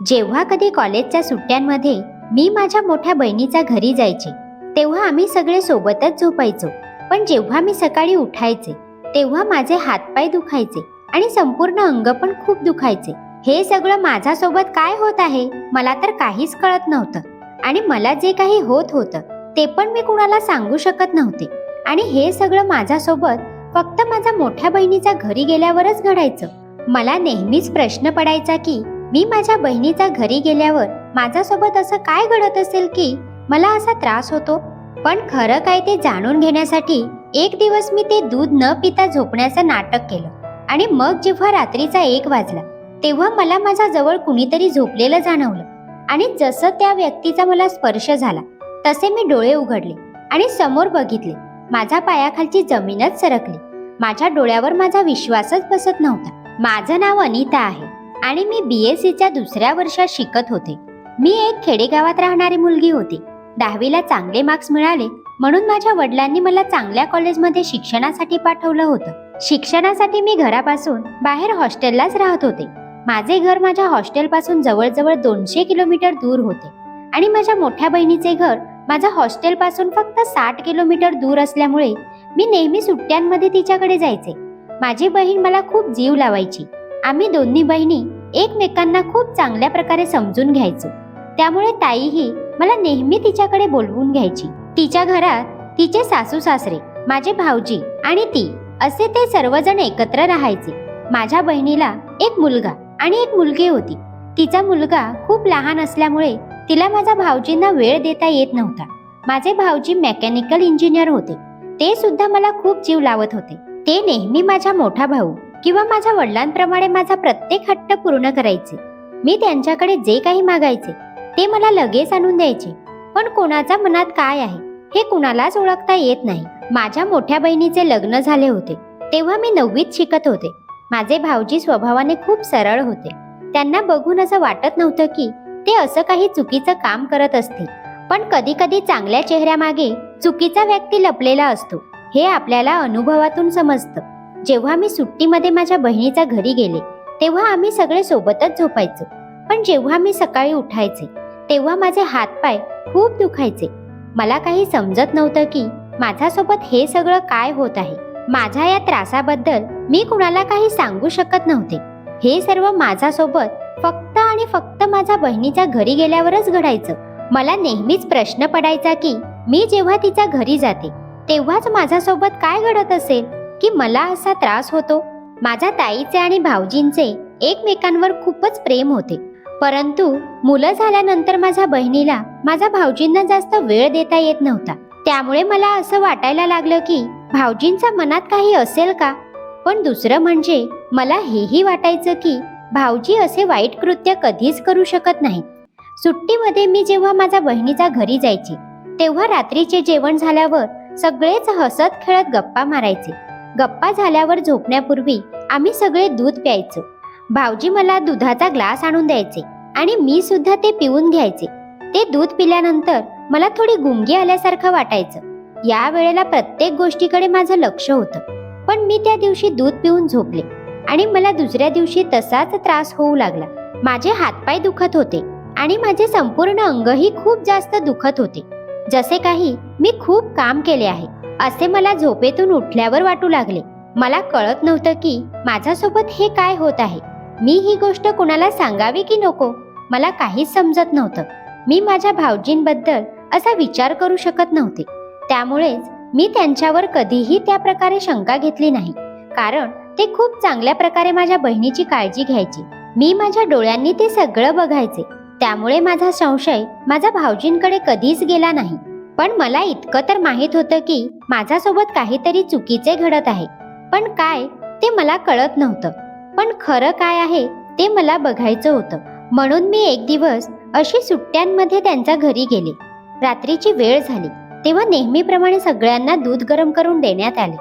जेव्हा कधी कॉलेजच्या सुट्ट्यांमध्ये मी माझ्या मोठ्या बहिणीच्या घरी जायचे तेव्हा आम्ही सगळे सोबतच झोपायचो. पण जेव्हा मी सकाळी उठायचे तेव्हा माझे हातपाय दुखायचे आणि संपूर्ण अंग पण खूप दुखायचे. हे सगळं माझ्यासोबत काय होत आहे मला तर काहीच कळत नव्हतं. आणि मला जे काही होत होतं ते पण मी कुणाला सांगू शकत नव्हते. आणि हे सगळं माझ्यासोबत फक्त माझ्या मोठ्या बहिणीच्या घरी गेल्यावरच घडायचं. मला नेहमीच प्रश्न पडायचा की मी माझ्या बहिणीच्या घरी गेल्यावर माझ्यासोबत असं काय घडत असेल की मला असा त्रास होतो? पण खरं काय ते जाणून घेण्यासाठी एक दिवस मी ते दूध न पिता झोपण्याचं नाटक केलं आणि मग जेव्हा रात्रीचा एक वाजला तेव्हा मला माझ्या जवळ कुणीतरी झोपलेलं जाणवलं आणि जसं त्या व्यक्तीचा मला स्पर्श झाला तसे मी डोळे उघडले आणि समोर बघितले माझ्या पायाखालची जमीनच सरकली. माझ्या डोळ्यावर माझा विश्वासच बसत नव्हता. माझं नाव अनिता आहे. आणि मी बी एस सीच्या दुसऱ्या वर्षात शिकत होते. मी एक खेडेगावात राहणारी मुलगी होती. दहावीला चांगले मार्क्स मिळाले म्हणून माझ्या वडिलांनी मला चांगल्या कॉलेजमध्ये शिक्षणासाठी पाठवलं होतं. शिक्षणासाठी मी घरापासून बाहेर हॉस्टेललाच राहत होते. माझे घर माझ्या हॉस्टेलपासून जवळजवळ दोनशे किलोमीटर दूर होते. आणि माझ्या मोठ्या बहिणीचे घर माझ्या हॉस्टेलपासून फक्त साठ किलोमीटर दूर असल्यामुळे मी नेहमी सुट्ट्यांमध्ये तिच्याकडे जायचे. माझी बहीण मला खूप जीव लावायची. आम्ही दोन्ही बहिणी एकमेकांना खूप चांगल्या प्रकारे समजून घ्यायचो. त्यामुळे ताईही मला नेहमी तिच्याकडे बोलवून घ्यायची. तिच्या घरात तिचे सासू सासरे माझे भाऊजी आणि ती असे ते सर्वजण एकत्र राहायचे. माझ्या बहिणीला एक मुलगा आणि एक मुलगी होती. तिचा मुलगा खूप लहान असल्यामुळे तिला माझ्या भाऊजींना वेळ देता येत नव्हता. माझे भाऊजी मेकॅनिकल इंजिनियर होते. ते सुद्धा मला खूप जीव लावत होते. ते नेहमी माझा मोठा भाऊ किंवा माझ्या वडिलांप्रमाणे माझा प्रत्येक हट्ट पूर्ण करायचे. मी त्यांच्याकडे जे काही मागायचे ते मला लगेच आणून द्यायचे. पण कोणाच्या मनात काय आहे हे कुणालाच ओळखता येत नाही. माझ्या मोठ्या बहिणीचे लग्न झाले होते. तेव्हा मी नववीत शिकत होते. माझे भाऊजी स्वभावाने खूप सरळ होते. त्यांना बघून असं वाटत नव्हतं की ते असं काही चुकीचं काम करत असतील. पण कधी कधी चांगल्या चेहऱ्यामागे चुकीचा व्यक्ती लपलेला असतो. हे आपल्याला अनुभवातून समजतं. जेव्हा मी सुट्टीमध्ये माझ्या बहिणीच्या घरी गेले तेव्हा आम्ही सगळे सोबतच झोपायचो. पण जेव्हा मी सकाळी उठायचे तेव्हा माझे हातपाय खूप दुखायचे. मला काही समजत नव्हतं की माझ्यासोबत हे सगळं काय होत आहे. माझ्या या त्रासाबद्दल मी कुणाला काही सांगू शकत नव्हते. हे सर्व माझ्यासोबत फक्त आणि फक्त माझ्या बहिणीच्या घरी गेल्यावरच घडायचं. मला नेहमीच प्रश्न पडायचा की मी जेव्हा तिच्या घरी जाते तेव्हाच माझ्यासोबत काय घडत असेल? की मला असा त्रास होतो. माझ्या ताईचे आणि भाऊजींचे एकमेकांवर खूपच प्रेम होते. परंतु मुलं झाल्यानंतर माझ्या बहिणीला माझ्या भाऊजींना जास्त वेळ देता येत नव्हता. त्यामुळे मला असं वाटायला लागलं की भाऊजींच्या मनात काही असेल का? पण दुसरं म्हणजे मला हेही वाटायचं की भाऊजी असे वाईट कृत्य कधीच करू शकत नाहीत. सुट्टीमध्ये मी जेव्हा माझ्या बहिणीच्या घरी जायचे तेव्हा रात्रीचे जेवण झाल्यावर सगळेच हसत खेळत गप्पा मारायचे. गप्पा झाल्यावर झोपण्यापूर्वी आम्ही सगळे दूध प्यायचो. भाऊजी मला दुधाचा ग्लास आणून द्यायचे आणि मी सुद्धा ते पिऊन घ्यायचे. ते दूध पिल्यानंतर मला थोडी गुंगी आल्यासारखं वाटायचं. या वेळेला प्रत्येक गोष्टीकडे माझं लक्ष होतं. पण मी त्या दिवशी दूध पिऊन झोपले आणि मला दुसऱ्या दिवशी तसाच त्रास होऊ लागला. माझे हातपाय दुखत होते आणि माझे संपूर्ण अंगही खूप जास्त दुखत होते. जसे काही मी खूप काम केले आहे. असे मला झोपेतून उठल्यावर वाटू लागले. मला कळत नव्हतं की माझ्यासोबत हे काय होत आहे. मी ही गोष्ट कुणाला सांगावी की नको? मला काहीच समजत नव्हतं. मी माझ्या भाऊजींबद्दल असा विचार करू शकत नव्हते. त्यामुळेच मी त्यांच्यावर कधीही त्या प्रकारे शंका घेतली नाही. कारण ते खूप चांगल्या प्रकारे माझ्या बहिणीची काळजी घ्यायची. मी माझ्या डोळ्यांनी ते सगळं बघायचे. त्यामुळे माझा संशय माझ्या भाऊजींकडे कधीच गेला नाही. पण मला इतकं तर माहीत होतं की माझ्यासोबत काहीतरी चुकीचे घडत आहे. पण काय ते मला कळत नव्हतं. पण खरं काय आहे ते मला बघायचं होतं. म्हणून मी एक दिवस अशी सुट्ट्यांमध्ये त्यांच्या घरी गेले. रात्रीची वेळ झाली. तेव्हा नेहमीप्रमाणे सगळ्यांना दूध गरम करून देण्यात आले.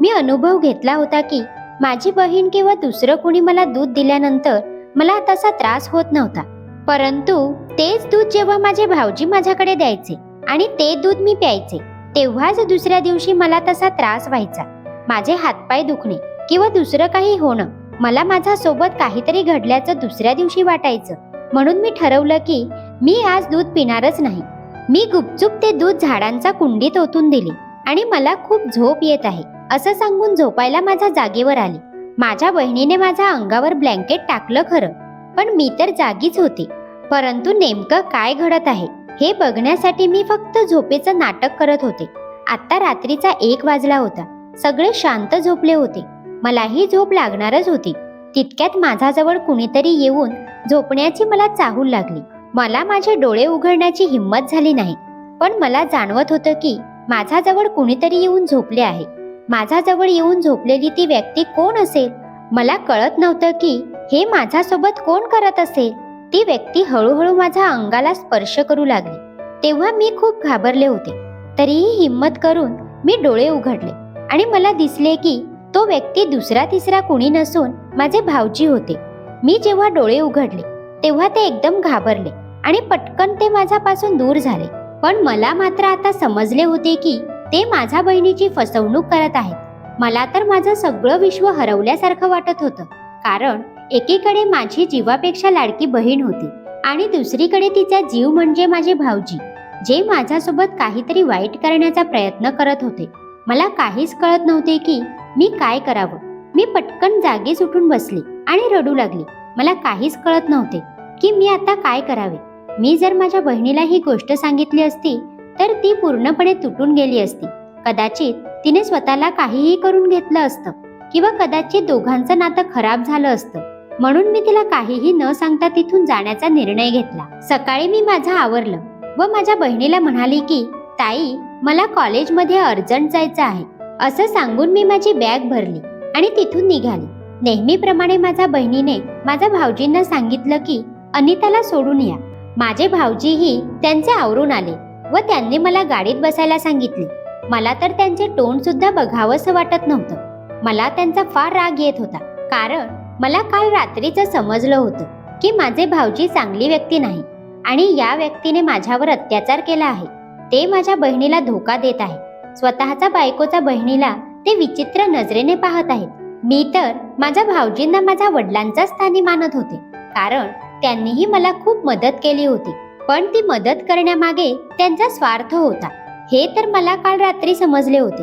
मी अनुभव घेतला होता की माझी बहीण किंवा दुसरं कुणी मला दूध दिल्यानंतर मला तसा त्रास होत नव्हता. परंतु तेच दूध जेव्हा माझे भाऊजी माझ्याकडे द्यायचे आणि ते दूध मी प्यायचे. तेव्हाच दुसऱ्या दिवशी मला तसा त्रास व्हायचा. माझे हातपाय दुखणे किंवा दुसरं काही होणं मला माझ्या सोबत काहीतरी घडल्याचं दुसऱ्या दिवशी वाटायचं. म्हणून मी ठरवलं की मी आज दूध पिणारच नाही. मी गुपचूप ते दूध झाडांचा कुंडीत ओतून दिले आणि मला खूप झोप येत आहे असं सांगून झोपायला माझ्या जागेवर आली. माझ्या बहिणीने माझ्या अंगावर ब्लँकेट टाकलं खरं पण मी तर जागीच होते. परंतु नेमकं काय घडत आहे? हे बघण्यासाठी मी फक्त झोपेचं नाटक करत होते. आता रात्रीचा एक वाजला होता. सगळे शांत झोपले होते. मलाही झोप लागणारच होती. तितक्यात माझ्याजवळ कुणीतरी येऊन झोपण्याची मला चाहूल लागली. मला माझे डोळे उघडण्याची हिंमत झाली नाही. पण मला जाणवत होतं की माझ्याजवळ कुणीतरी येऊन झोपले आहे. माझ्याजवळ येऊन झोपलेली ती व्यक्ती कोण असेल? मला कळत नव्हतं की हे माझ्यासोबत कोण करत असेल? ती व्यक्ती हळूहळू माझ्या अंगाला स्पर्श करू लागली. तेव्हा मी खूप घाबरले होते. तरीही हिंमत करून मी डोळे उघडले आणि मला दिसले की तो व्यक्ती दुसरा तिसरा कुणी नसून माझे भाऊजी होते. मी जेव्हा डोळे उघडले तेव्हा ते एकदम घाबरले आणि पटकन ते माझ्यापासून दूर झाले. पण मला मात्र आता समजले होते की ते माझ्या बहिणीची फसवणूक करत आहेत. मला तर माझं सगळं विश्व हरवल्यासारखं वाटत होतं. कारण एकीकडे माझी जीवापेक्षा लाडकी बहीण होती आणि दुसरीकडे तिचा जीव म्हणजे माझे भाऊजी जे माझ्यासोबत काहीतरी वाईट करण्याचा प्रयत्न करत होते. मला काहीच कळत नव्हते की मी काय करावं. मी पटकन जागीच उठून बसली आणि रडू लागली. मला काहीच कळत नव्हते की मी आता काय करावे. मी जर माझ्या बहिणीला ही गोष्ट सांगितली असती तर ती पूर्णपणे तुटून गेली असती. कदाचित तिने स्वतःला काहीही करून घेतलं असतं किंवा कदाचित दोघांचं नातं खराब झालं असतं. म्हणून मी तिला काहीही न सांगता तिथून जाण्याचा निर्णय घेतला. सकाळी मी माझं आवरलं व माझ्या बहिणीला म्हणाली की ताई मला कॉलेजमध्ये अर्जंट जायचं आहे. असं सांगून मी माझी बॅग भरली आणि तिथून निघाली. नेहमीप्रमाणे माझ्या बहिणीने माझ्या भाऊजींना सांगितलं की अनिताला सोडून या. माझे भाऊजीही त्यांचे आवरून आले व त्यांनी मला गाडीत बसायला सांगितले. मला तर त्यांचे तोंड सुद्धा बघावंसं वाटत नव्हतं. मला त्यांचा फार राग येत होता. कारण मला काल रात्रीचं समजलं होतं की माझे भाऊजी चांगली व्यक्ती नाही आणि या व्यक्तीने माझ्यावर अत्याचार केला आहे. ते माझ्या बहिणीला धोका देत आहे. स्वतःचा बायकोचा बहिणीला ते विचित्र नजरेने पाहत आहेत. मी तर माझ्या भाऊजींना माझ्या वडिलांच्या स्थानी मानत होते. कारण त्यांनीही मला खूप मदत केली होती. पण ती मदत करण्यामागे त्यांचा स्वार्थ होता. हे तर मला काल रात्री समजले होते.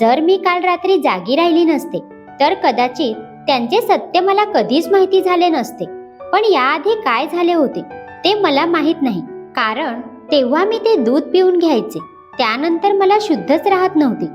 जर मी काल रात्री जागी राहिली नसते तर कदाचित त्यांचे सत्य मला कधीच माहिती झाले नसते. पण याआधी काय झाले होते ते मला माहीत नाही. कारण तेव्हा मी ते दूध पिऊन घ्यायचे. त्यानंतर मला शुद्धच राहत नव्हते.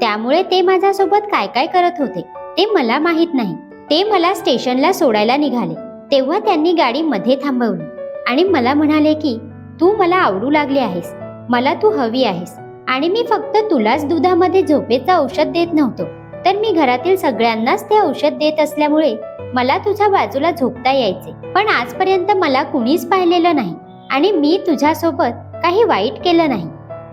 त्यामुळे ते माझ्यासोबत काय काय करत होते ते मला माहीत नाही. ते मला स्टेशनला सोडायला निघाले. तेव्हा त्यांनी गाडी मध्ये थांबवली. आणि मला म्हणाले की तू मला आवडू लागली आहेस. मला तू हवी आहेस. आणि मी फक्त तुलाच दुधामध्ये झोपेचं औषध देत नव्हतो. तर मी घरातील सगळ्यांनाच ते औषध देत असल्यामुळे मला तुझ्या बाजूला झोपता यायचे. पण आजपर्यंत मला कुणीच पाहिलेलं नाही आणि मी तुझ्यासोबत काही वाईट केलं नाही.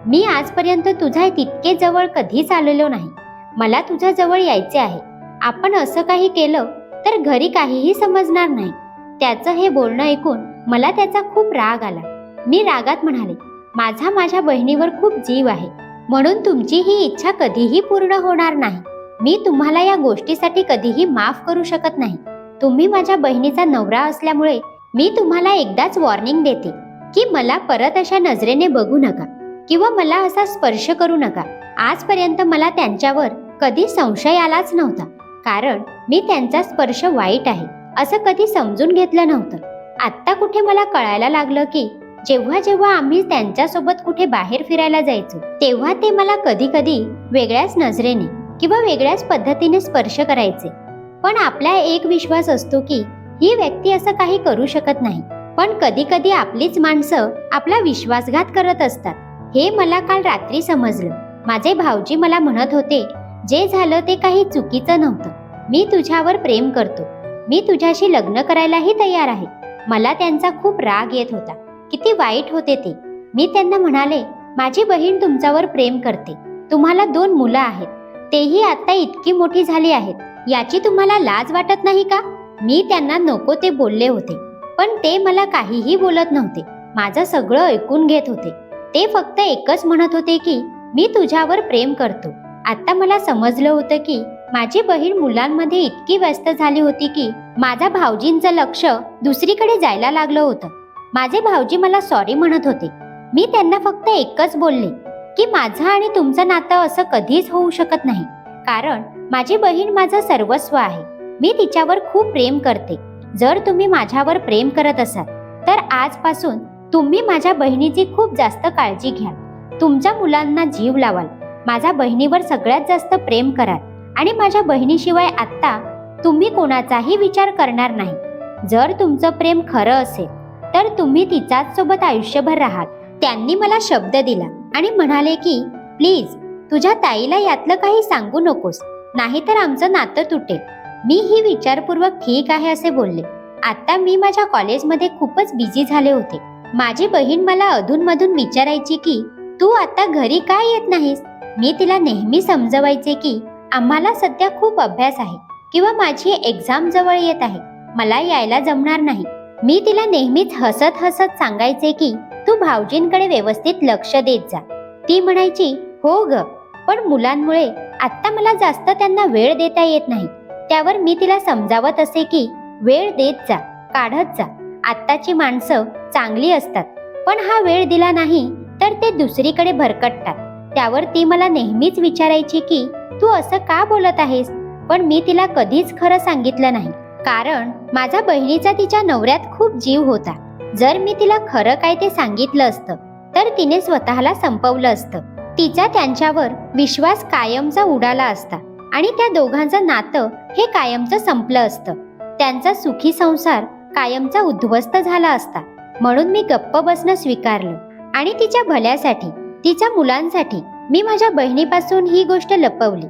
मी आजपर्यंत तुझ्या तितके जवळ कधीच आलेलो नाही. मला तुझ्या जवळ यायचे आहे. आपण असं काही केलं तर घरी काहीही समजणार नाही. त्याचं हे बोलणं ऐकून मला त्याचा खूप राग आला. मी रागात म्हणाले माझा माझ्या बहिणीवर खूप जीव आहे. म्हणून तुमची ही इच्छा कधीही पूर्ण होणार नाही. मी तुम्हाला या गोष्टीसाठी कधीही माफ करू शकत नाही. तुम्ही माझ्या बहिणीचा नवरा असल्यामुळे मी तुम्हाला एकदाच वॉर्निंग देते की मला परत अशा नजरेने बघू नका किंवा मला असा स्पर्श करू नका. आजपर्यंत मला त्यांच्यावर कधी संशय आलाच नव्हता कारण मी त्यांचा स्पर्श वाईट आहे असं कधी समजून घेतलं नव्हतं. आत्ता कुठे मला कळायला लागलं की जेव्हा जेव्हा आम्ही त्यांच्यासोबत कुठे बाहेर फिरायला जायचो तेव्हा ते मला कधी कधी वेगळ्याच नजरेने किंवा वेगळ्याच पद्धतीने स्पर्श करायचे. पण आपला एक विश्वास असतो की ही व्यक्ती असं काही करू शकत नाही. पण कधी कधी आपलीच माणसं आपला विश्वासघात करत असतात. हे मला काल रात्री समजलं. माझे भाऊजी मला म्हणत होते जे झालं ते काही चुकीचं नव्हतं. मी तुझ्यावर प्रेम करतो. मी तुझ्याशी लग्न करायलाही तयार आहे. मला त्यांचा खूप राग येत होता. किती वाईट होते ते. मी त्यांना म्हणाले माझी बहीण तुमच्यावर प्रेम करते. तुम्हाला दोन मुलं आहेत. तेही आता इतकी मोठी झाली आहेत. याची तुम्हाला लाज वाटत नाही का? मी त्यांना नको ते बोलले होते. पण ते मला काहीही बोलत नव्हते. माझं सगळं ऐकून घेत होते. ते फक्त एकच म्हणत होते की मी तुझ्यावर प्रेम करतो. आता मला समजलं होतं की माझी बहीण मुलांमध्ये इतकी व्यस्त झाली होती की माझ्या भाऊजींचं लक्ष दुसरीकडे जायला लागलं होतं. माझे भाऊजी मला सॉरी म्हणत होते. मी त्यांना फक्त एकच बोलले. की माझं आणि तुमचं नातं असं कधीच होऊ शकत नाही. कारण माझी बहीण माझं सर्वस्व आहे. मी तिच्यावर खूप प्रेम करते. जर तुम्ही माझ्यावर प्रेम करत असाल तर आजपासून तुम्ही माझ्या बहिणीची खूप जास्त काळजी घ्याल. तुमच्या मुलांना जीव लावाल. माझ्या बहिणीवर सगळ्यात जास्त प्रेम कराल. आणि माझ्या बहिणीशिवाय आत्ता तुम्ही कोणाचाही विचार करणार नाही. जर तुमचं प्रेम खरं असेल तर तुम्ही तिच्याच सोबत आयुष्यभर राहाल. त्यांनी मला शब्द दिला. आणि म्हणाले की प्लीज तुझ्या ताईला यातलं काही सांगू नकोस नाहीतर आमचं नातं तुटेल. मी ही विचारपूर्वक ठीक आहे असे बोलले. आता मी माझ्या कॉलेजमध्ये खूपच बिझी झाले होते. माझी बहीण मला अधूनमधून विचारायची की तू आता घरी काय येत नाहीस? मी तिला नेहमी समजवायचे की आम्हाला सध्या खूप अभ्यास आहे किंवा माझी एक्झाम जवळ येत आहे. मला यायला जमणार नाही. मी तिला नेहमीच हसत हसत सांगायचे की तू भाऊजींकडे व्यवस्थित लक्ष देत जा. ती म्हणायची हो ग पण मुलांमुळे आत्ता मला जास्त त्यांना वेळ देता येत नाही. त्यावर मी तिला समजावत असे की वेळ देत जा काढत जा. आत्ताची माणसं चांगली असतात. पण हा वेळ दिला नाही तर ते दुसरीकडे भरकटतात. त्यावर ती मला नेहमीच विचारायची की तू असं का बोलत आहेस? पण मी तिला कधीच खरं सांगितलं नाही. कारण माझ्या बहिणीचा तिच्या नवऱ्यात खूप जीव होता. जर मी तिला खरं काय ते सांगितलं असतं तर तिने स्वतःला संपवलं असतं. तिचा त्यांच्यावर विश्वास कायमचा उडाला असता आणि त्या दोघांचं नातं हे कायमचं संपलं असतं. त्यांचा सुखी संसार कायमचा उद्ध्वस्त झाला असता. म्हणून मी गप्प बसणं स्वीकारलं. आणि तिच्या भल्यासाठी तिच्या मुलांसाठी मी माझ्या बहिणीपासून ही गोष्ट लपवली.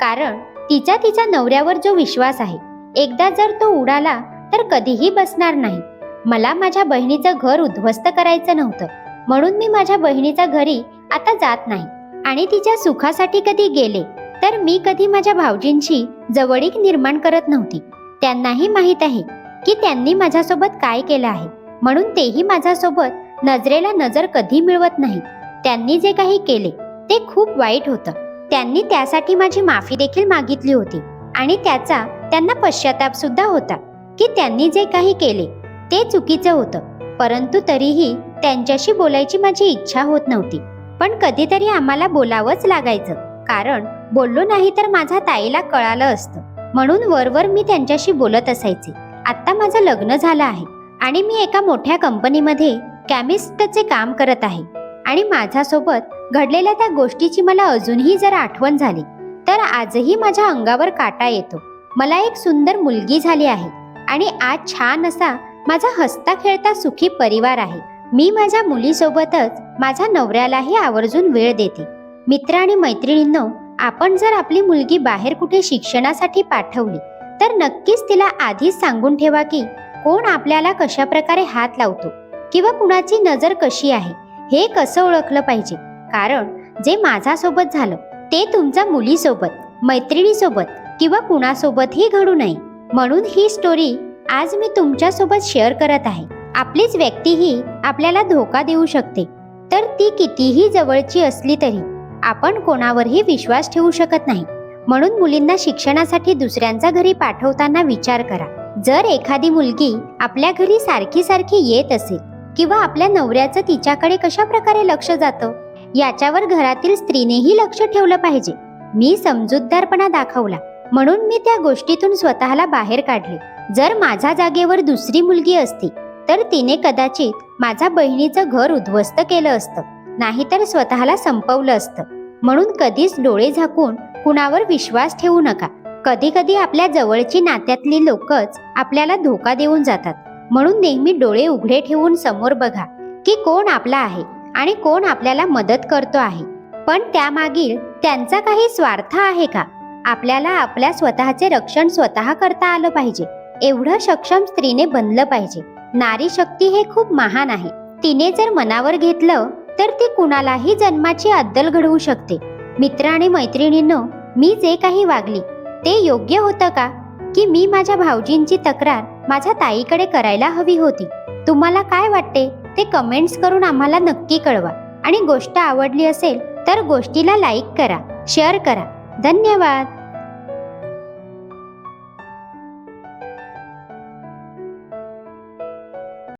कारण तिचा तिच्या नवऱ्यावर जो विश्वास आहे एकदा जर तो उडाला तर कधीही बसणार नाही. मला माझ्या बहिणीचं घर उद्ध्वस्त करायचं नव्हतं. म्हणून मी माझ्या बहिणीच्या घरी आता जात नाही. आणि तिच्या सुखासाठी कधी गेले तर मी कधी माझ्या भाऊजींची जवळीक निर्माण करत नव्हती. त्यांनाही माहीत आहे की त्यांनी माझ्यासोबत काय केलं आहे. म्हणून तेही माझ्यासोबत नजरेला नजर कधी मिळवत नाही. त्यांनी जे काही केले ते खूप वाईट होतं. त्यांनी त्यासाठी माझी माफी देखील मागितली होती. आणि त्याचा त्यांना पश्चाताप सुद्धा होता की त्यांनी जे काही केले ते चुकीचं होतं. परंतु तरीही त्यांच्याशी बोलायची माझी इच्छा होत नव्हती. पण कधीतरी आम्हाला बोलावंच लागायचं. कारण बोललो नाही तर माझ्या ताईला कळालं असतं. म्हणून वरवर मी त्यांच्याशी बोलत असायचे. आत्ता माझं लग्न झालं आहे. आणि मी एका मोठ्या कंपनीमध्ये कॅमिस्टचे काम करत आहे. आणि माझ्यासोबत घडलेल्या त्या गोष्टीची मला अजूनही जर आठवण झाली तर आजही माझ्या अंगावर काटा येतो. मला एक सुंदर मुलगी झाली आहे. आणि आज छान असा माझा हसता खेळता सुखी परिवार आहे. मी माझ्या मुलीसोबतच माझ्या नवऱ्यालाही आवर्जून वेळ देते. मित्र आणि मैत्रिणींनो आपण जर आपली मुलगी बाहेर कुठे शिक्षणासाठी पाठवली तर नक्कीच तिला आधीच सांगून ठेवा की कोण आपल्याला कशा प्रकारे हात लावतो किंवा कुणाची नजर कशी आहे हे कसं ओळखलं पाहिजे. कारण जे माझ्यासोबत झालं ते तुमच्या मुलीसोबत मैत्रिणीसोबत किंवा कुणासोबतही घडू नये. म्हणून ही स्टोरी आज मी तुमच्यासोबत शेअर करत आहे. आपलीच व्यक्तीही आपल्याला धोका देऊ शकते. तर ती कितीही जवळची असली तरी आपण कोणावरही विश्वास ठेवू शकत नाही. म्हणून मुलींना शिक्षणासाठी दुसऱ्यांच्या घरी पाठवताना विचार करा. जर एखादी मुलगी आपल्या घरी सारखी सारखी येत असेल किंवा आपल्या नवऱ्याचं तिच्याकडे कशा प्रकारे लक्ष जातं? याच्यावर घरातील स्त्रीनेही लक्ष ठेवलं पाहिजे. मी समजूतदारपणा दाखवला. म्हणून मी त्या गोष्टीतून स्वतःला बाहेर काढले. जर माझ्या जागेवर दुसरी मुलगी असती तर तिने कदाचित माझ्या बहिणीचं घर उद्ध्वस्त केलं असतं नाहीतर स्वतःला संपवलं असतं. म्हणून कधीच डोळे झाकून कुणावर विश्वास ठेवू नका. कधी कधी आपल्या जवळची नात्यातली लोकच आपल्याला धोका देऊन जातात. म्हणून नेहमी डोळे उघडे ठेवून समोर बघा की कोण आपला आहे आणि कोण आपल्याला मदत करतो आहे. पण त्यामागील त्यांचा काही स्वार्थ आहे का? आपल्याला आपल्या स्वतःचे रक्षण स्वतः करता आलं पाहिजे. एवढं सक्षम स्त्रीने बनलं पाहिजे. नारी शक्ती हे खूप महान आहे. तिने जर मनावर घेतलं तर ती कुणालाही जन्माची अद्दल घडवू शकते. मित्र आणि मैत्रिणींनो मी जे काही वागली ते योग्य होतं का? की मी माझ्या भाऊजींची तक्रार माझ्या ताईकडे करायला हवी होती? तुम्हाला काय वाटते? ते कमेंट्स करून आम्हाला नक्की कळवा. आणि गोष्ट आवडली असेल तर गोष्टीला लाईक करा शेअर करा. धन्यवाद.